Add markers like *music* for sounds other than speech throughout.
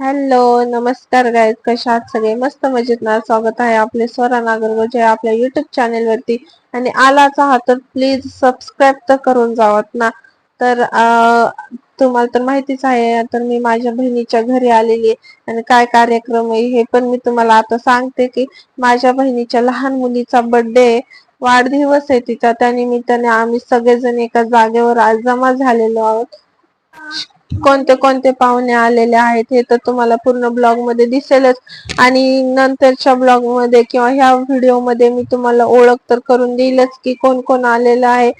Hello नमस्कार guys कशा आहात सगळे? मस्त मजेत ना? स्वागत आहे आपले स्वरा नागरगोजे आपल्या युट्यूब चॅनेल वरती. आणि आलाच आहात तर प्लीज सबस्क्राईब तर करून जावत ना? तर तुम्हाला तर माहितीच आहे तर मी माझ्या बहिणीच्या घरी आलेली आहे. आणि काय कार्यक्रम आहे हे पण मी तुम्हाला आता सांगते की माझ्या बहिणीच्या लहान मुलीचा बर्थडे वाढदिवस आहे तिचा. त्यानिमित्ताने आम्ही सगळेजण एका जागेवर आज जमा झालेलो आहोत. कोणते कोणते पाहुणे आलेले आहेत हे तर तुम्हाला पूर्ण ब्लॉगमध्ये दिसेलच. आणि नंतरच्या ब्लॉगमध्ये किंवा ह्या व्हिडिओमध्ये मी तुम्हाला ओळख तर करून देईलच की कोण कोण आलेलं आहे.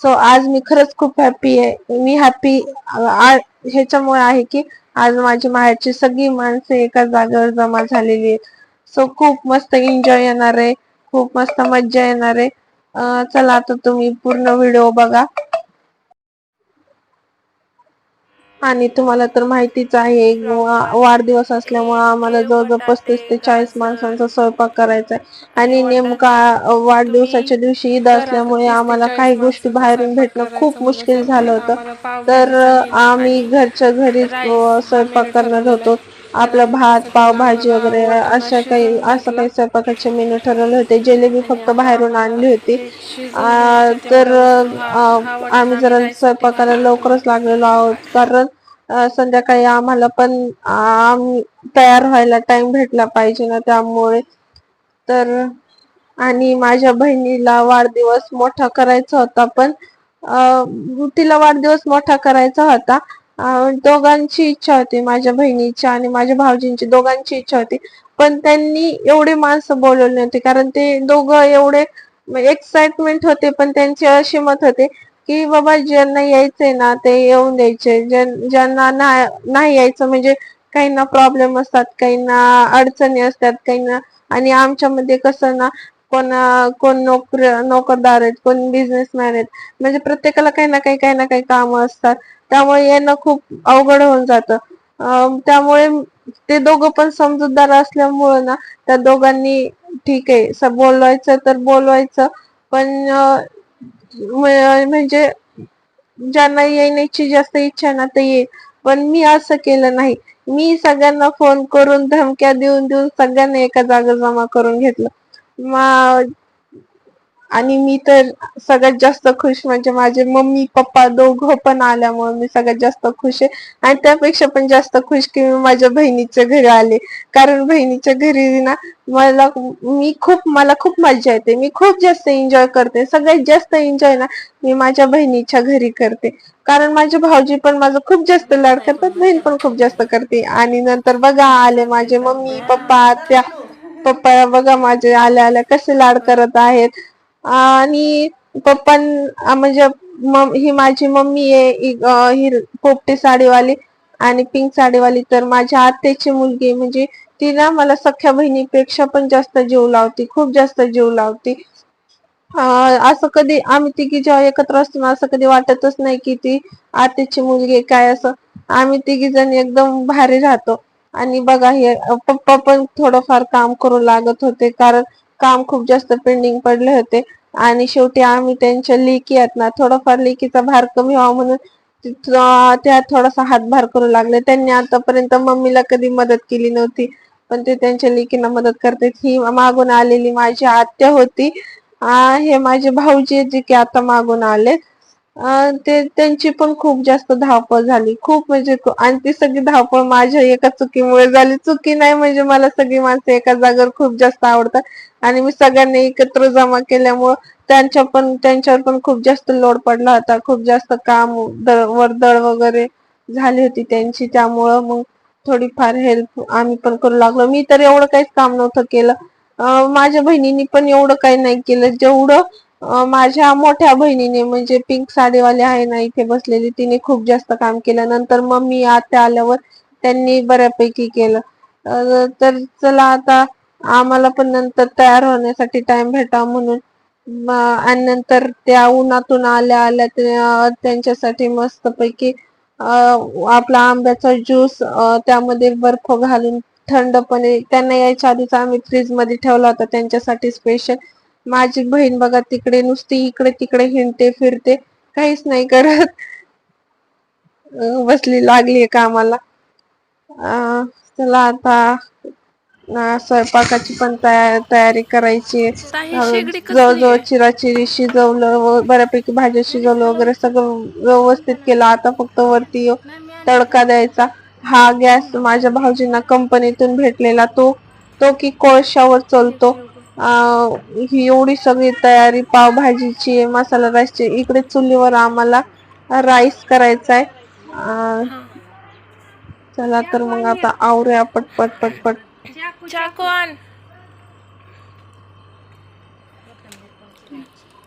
सो आज मी खरंच खूप हॅप्पी आहे. मी हॅपी ह्याच्यामुळे आहे की आज माझी माहेरची सगळी माणसं एका जागेवर जमा झालेली आहेत. सो खूप मस्त एन्जॉय येणार आहे. खूप मस्त मज्जा येणार आहे. चला आता तुम्ही पूर्ण व्हिडिओ बघा. आणि तुम्हाला तर माहितीच आहे वाढदिवस असल्यामुळे आम्हाला जवळजवळ पस्तीस ते चाळीस माणसांचा स्वयंपाक करायचा आहे. आणि नेमका वाढदिवसाच्या दिवशी ईद असल्यामुळे आम्हाला काही गोष्टी बाहेरून भेटणं खूप मुश्किल झालं होतं. तर आम्ही घरच्या घरीच स्वयंपाक करणार होतो. आपलं भात पावभाजी वगैरे अशा काही असं काही स्वयंपाकाचे मेनू ठरवले होते. जिलेबी फक्त बाहेरून आणली होती. तर आम्ही जरा स्वयंपाकाला लवकरच लागलेलो आहोत. कारण संध्याकाळी आम्हाला पण तयार व्हायला टाइम भेटला पाहिजे ना त्यामुळे. तर आणि माझ्या बहिणीला वाढदिवस मोठा करायचा होता पण तिला वाढदिवस मोठा करायचा होता. दोघांची इच्छा होती माझ्या बहिणीची आणि माझ्या भाऊजींची दोघांची इच्छा होती. पण त्यांनी एवढे माणसं बोलवले नव्हते कारण ते दोघं एवढे एक्साइटमेंट होते पण त्यांचे असे मत होते की बाबा ज्यांना यायचंय ना ते येऊन द्यायचे. ज्यांना नाही यायचं म्हणजे काहींना प्रॉब्लेम असतात काहींना अडचणी असतात काहींना आणि आमच्यामध्ये कसं ना कोण कोण नोकर नोकरदार आहेत कोण बिझनेसमॅन आहेत म्हणजे प्रत्येकाला काही ना काही काही ना काही काम असतात. त्यामुळे येणं खूप अवघड होऊन जातं. त्यामुळे ते दोघं पण समजूतदार असल्यामुळे ना त्या दोघांनी ठीक आहे बोलवायचं तर बोलवायचं पण म्हणजे ज्यांना येण्याची जास्त इच्छा ना ते ये. पण मी असं केलं नाही. मी सगळ्यांना फोन करून धमक्या देऊन देऊन सगळ्यांना एका जागा जमा करून घेतलं. आणि मी तर सगळ्यात जास्त खुश म्हणजे माझे मम्मी पप्पा दोघं पण आल्यामुळे मी सगळ्यात जास्त खुश आहे. आणि त्यापेक्षा पण जास्त खुश की मी माझ्या बहिणीच्या घरी आले. कारण बहिणीच्या घरी ना मला मी खूप मला खूप मजा येते. मी खूप जास्त एन्जॉय करते. सगळ्यात जास्त एन्जॉय ना मी माझ्या बहिणीच्या घरी करते. कारण माझे भाऊजी पण माझं खूप जास्त लाड करतात. बहीण पण खूप जास्त करते. आणि नंतर बघा आले माझे मम्मी पप्पा त्या पप्पा बघा माझे आल्या आल्या कसे लाड करत आहेत. आणि पप्पा म्हणजे ही माझी मम्मी आहे ही पोपटी साडीवाली आणि पिंक साडीवाली. तर माझ्या आत्याची मुलगी म्हणजे ती ना मला सख्या बहिणीपेक्षा पण जास्त जीव लावती खूप जास्त जीव लावती. असं कधी आम्ही तिघी जेव्हा एकत्र असतो ना असं कधी वाटतच नाही की ती आत्याची मुलगी काय असं. आम्ही तिघी जण एकदम भारी राहतो. आणि बघा हे पप्पा पण थोडंफार काम करू लागत होते. कारण काम खूप जास्त पेंडिंग पडले होते. आणि शेवटी आम्ही त्यांच्या लेकी आहेत ना थोडाफार लेकीचा भार कमी व्हावा म्हणून त्या थोडासा हातभार करू लागले. त्यांनी आतापर्यंत मम्मीला कधी मदत केली नव्हती पण ते त्यांच्या लेकीना मदत करते ही मागून आलेली माझी आत्या होती. हे माझे भाऊजी जे की आता मागून आले ते त्यांची पण खूप जास्त धावपळ झाली. खूप म्हणजे आणि ती सगळी धावपळ माझ्या एका चुकीमुळे झाली. चुकी नाही म्हणजे मला सगळी माणसं एका जागेवर खूप जास्त आवडतात. आणि मी सगळ्यांनी एकत्र जमा केल्यामुळं त्यांच्या पण त्यांच्यावर पण खूप जास्त लोड पडला होता. खूप जास्त काम वर्दळ वगैरे झाली होती त्यांची. त्यामुळं मग थोडीफार हेल्प आम्ही पण करू लागलो. मी तर एवढं काहीच काम नव्हतं केलं. माझ्या बहिणींनी पण एवढं काही नाही केलं. जेवढं माझ्या मोठ्या बहिणीने म्हणजे पिंक साडीवाली आहे ना इथे बसलेली तिने खूप जास्त काम केलं. नंतर मग मी आता आल्यावर त्यांनी बऱ्यापैकी केलं. तर चला आता आम्हाला पण नंतर तयार होण्यासाठी टाइम भेटा म्हणून. आणि नंतर त्या उन्हातून आल्या आल्या त्यांच्यासाठी मस्त पैकी आपला आंब्याचा ज्यूस त्यामध्ये बर्फ घालून थंडपणे त्यांना यायच्या आधीच आम्ही फ्रीजमध्ये ठेवला होता. त्यांच्यासाठी स्पेशल माझी बहीण बघा तिकडे नुसती इकडे तिकडे हिंडते फिरते काहीच नाही करत. बसली लागली कामाला. चला आता स्वयंपाकाची पण तया- तयारी करायची. जवळजवळ? चिराचिरी शिजवलं बऱ्यापैकी भाज्या शिजवलं वगैरे सगळं व्यवस्थित केलं. आता फक्त वरती तडका द्यायचा. हा गॅस माझ्या भाऊजींना कंपनीतून भेटलेला तो तो की कोळशावर चालतो. ही एवढी सगळी तयारी पावभाजीची मसाला राईसची इकडे चुलीवर आम्हाला राईस करायचा आहे. चला तर मग आता आवरूया पटपट पटपट.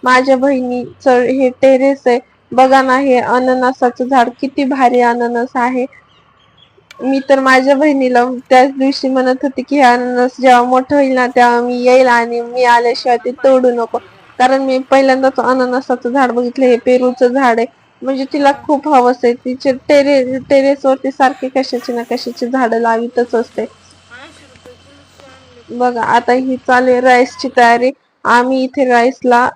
माझ्या बहिणीचं हे टेरेस आहे. बघा ना हे अननसाचं झाड किती भारी अननस आहे. मी तर माझ्या बहिणीला त्याच दिवशी म्हणत होते की अननस जेव्हा मोठं होईल ना तेव्हा मी येईल आणि मी आल्याशिवाय ते तोडू नको. कारण मी पहिल्यांदाच अननसाचं झाड बघितलं हे पेरूचं झाड आहे. म्हणजे तिला खूप हवस आहे. तिचे टेरे टेरेस वरती सारखे कशाची ना कशाची झाडं लावितच असते. बघा आता ही चालू राईसची तयारी. आम्ही इथे राईसला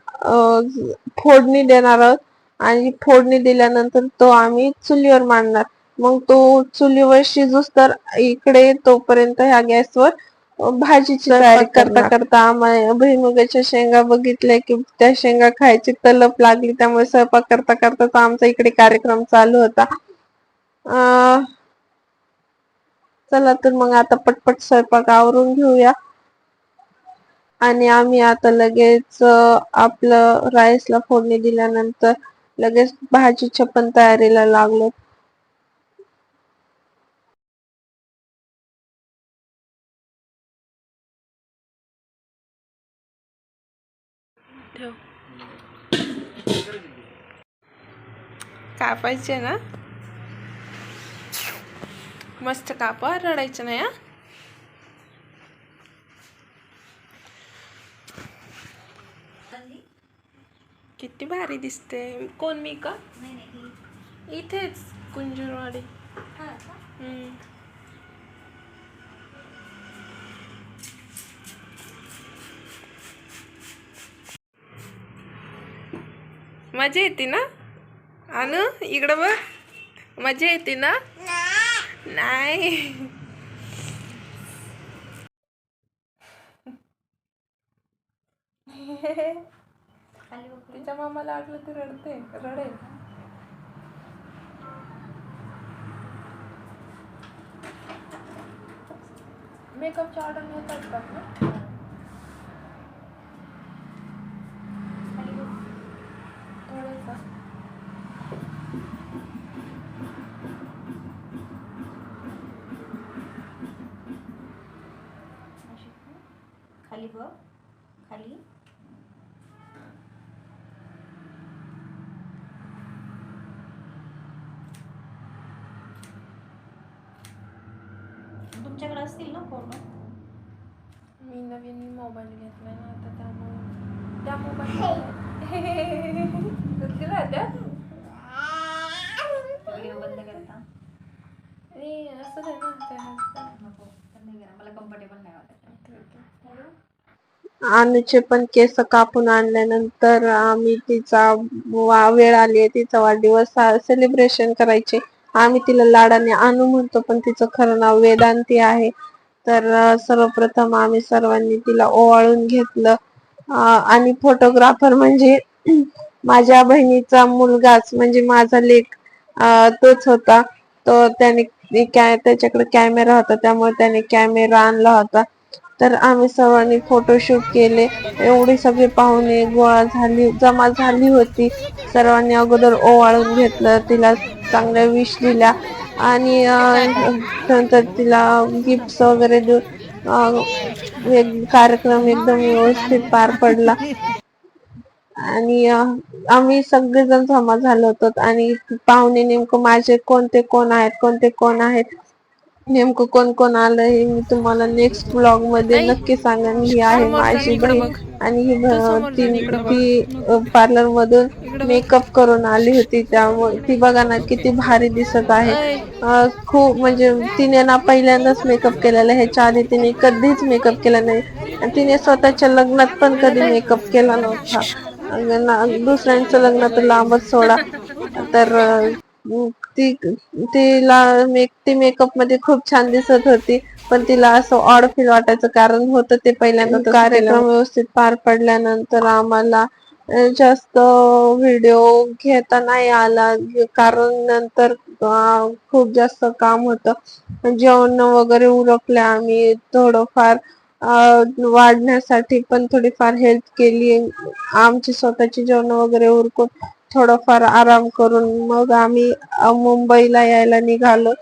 फोडणी देणार आहोत. आणि फोडणी दिल्यानंतर तो आम्ही चुलीवर मांडणार. मग तो चुलीवर शिजूस तर इकडे तोपर्यंत ह्या गॅसवर भाजीची तयारी करता करता आम्हाला भुईमुगाच्या शेंगा बघितल्या की त्या शेंगा खायची तलप लागली. त्यामुळे स्वयंपाक करता करताच आमचा इकडे कार्यक्रम चालू होता. अं, चला तर मग आता पटपट स्वयंपाक आवरून घेऊया. आणि आम्ही आता लगेच आपलं राईसला फोडणी दिल्यानंतर लगेच भाजीच्या पण तयारीला लागलो. ठेव. कापायचे ना? मस्त कापा रडायचं नाही हा? किती भारी दिसते. कोण मी का? इथेच कुंजरवाडी. मजा येते ना? अनु इकडं बघ. मजा येते ना? नाही. तिच्या मामाला आठलं ती रडते. रडेल मेकअपच्या ऑर्डर होतात का ना थोडंसं खाली बघ खाली. तुमच्याकडे असतील ना फोटो मी नवीन मोबाईल घेतलाय ना आता त्यामुळे त्या मोबाईल दिला त्या व्हिडिओ बंद करता. आणि असं नाही त्या नको नाही मला कम्फर्टेबल नाही वाटत. अनुचे पण केस कापून आणल्यानंतर आम्ही तिचा वा- वेळ आली आहे तिचा वाढदिवस सेलिब्रेशन करायचे. आम्ही तिला लाडाने अनु म्हणतो पण तिचं खरं नाव वेदांती आहे. तर सर्वप्रथम आम्ही सर्वांनी तिला ओवाळून घेतलं. आणि फोटोग्राफर म्हणजे *clears throat* माझ्या बहिणीचा मुलगाच म्हणजे माझा लेख तोच होता. तो त्याने कॅ- त्याच्याकडे कॅमेरा होता त्यामुळे त्याने कॅमेरा आणला होता. तर आम्ही सर्वांनी फोटोशूट केले. एवढी सगळी पाहुणे गोळा झाली जमा झाली होती. सर्वांनी अगोदर ओवाळून घेतलं तिला चांगल्या विश दिल्या. आणि नंतर तिला गिफ्ट वगैरे देऊन एक कार्यक्रम एकदम व्यवस्थित पार पडला. आणि आम्ही सगळेजण जमा झालो होतो. आणि पाहुणे नेमकं माझे कोणते कोण आहेत कोणते कोण आहेत? नेमकं कोण कोण आलं हे मी तुम्हाला नेक्स्ट ब्लॉगमध्ये. नक्की सांगेन ही आहे माझी बहीण. आणि ही तू ती पार्लर मधून. मेकअप करून आली होती त्यामुळे ती बघा ना किती भारी दिसत आहे खूप म्हणजे तिने ना पहिल्यांदाच मेकअप केलेला आहे. ह्याच्या आधी तिने कधीच मेकअप केला नाही आणि तिने स्वतःच्या लग्नात पण कधी मेकअप केला नव्हता दुसऱ्यांचं लग्न तर लांबच सोडा तर ती तिला मेक ती मेकअपमध्ये खूप छान दिसत होती. पण तिला असं ऑड फील वाटायचं कारण होतं ते पहिल्यांदा कार्यक्रम व्यवस्थित पार पडल्यानंतर आम्हाला जास्त व्हिडिओ घेता नाही आला कारण नंतर खूप जास्त काम होतं. जेवण वगैरे उरकले आम्ही थोडंफार वाढण्यासाठी पण थोडीफार हेल्प केली. आमची स्वतःची जेवण वगैरे उरकून थोडंफार आराम करून मग आम्ही मुंबईला यायला निघालो.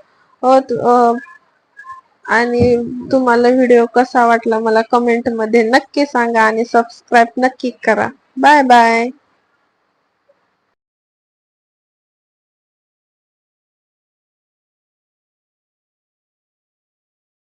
आणि तुम्हाला व्हिडिओ कसा वाटला मला कमेंटमध्ये नक्की सांगा आणि सबस्क्राईब नक्की करा. Bye bye.